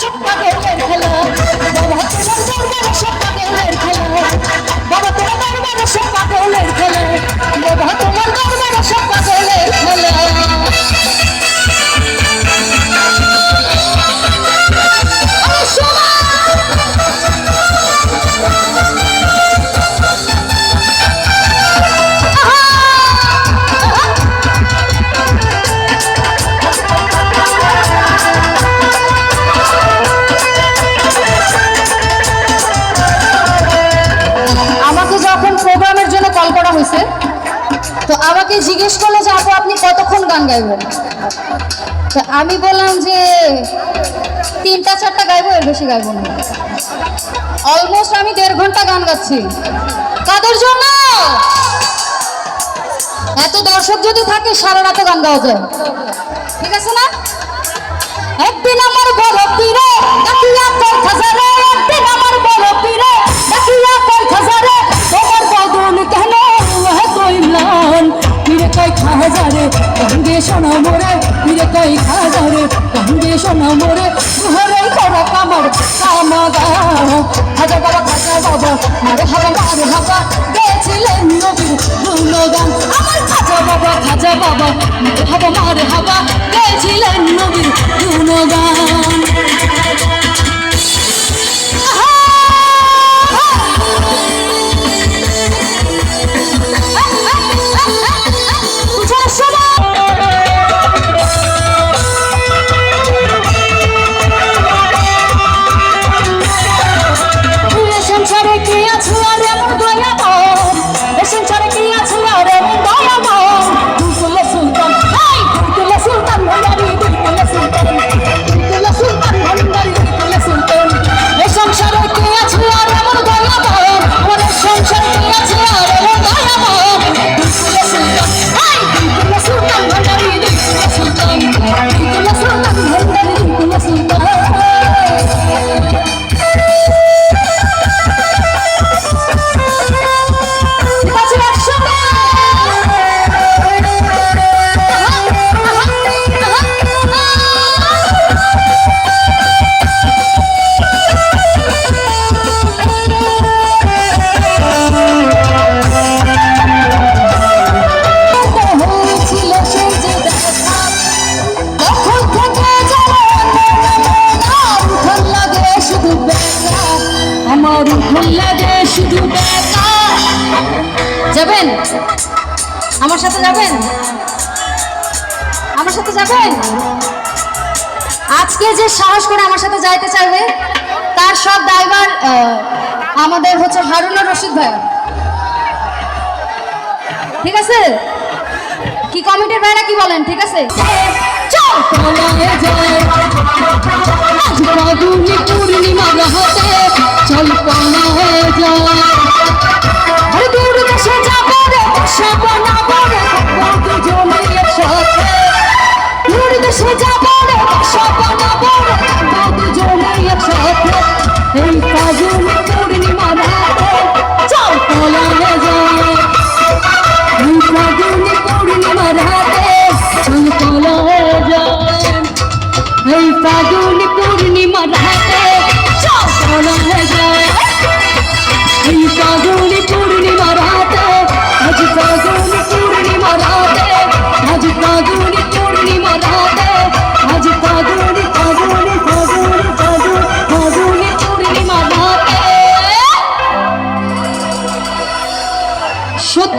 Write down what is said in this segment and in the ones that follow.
সব পাগলের খেলা। বাবা সব পাগলের খেলা। তো আমাকে জিজ্ঞেস করল যে, আপু, আপনি কতক্ষণ গান গাইবেন? তো আমি বললাম যে, তিনটা, চারটা গাইবো, এর বেশি গাইবো না। অলমোস্ট আমি দেড় ঘণ্টা গান গাচ্ছি। কাদের জন্য? এত দর্শক যদি থাকে, সারা রাতে গান গাওয়া যায়। ঠিক আছে না? একদিন আমার বড় পীরে খাজারে কঙ্গে সোনা মোরে কই হাজারে কঙ্গে সোনা মোরে ঘরে করা কামার কামাগা হাজার বাবা খাজা বাবা, মারে হাবা মারে হাবা গেছিলেন নবীর গুণগান। আমার খাজা বাবা খাজা বাবা, মারে হাবা মারে হাবা গেছিলেন নবীর গুণগান। যাবেন? আমার সাথে যাবেন? আমার সাথে যাবেন? আজকে যে সাহস করে আমার সাথে যাইতে চাইবে, তার সব ড্রাইভার আমাদের হচ্ছে হারুনুর রশিদ ভাই ঠিক আছে? কি কমিটির ভাইরা কি বলেন? ঠিক আছে? চল! you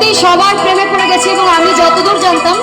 সত্যি সবার প্রেমে পড়ে গেছি এবং আমি যতদূর জানতাম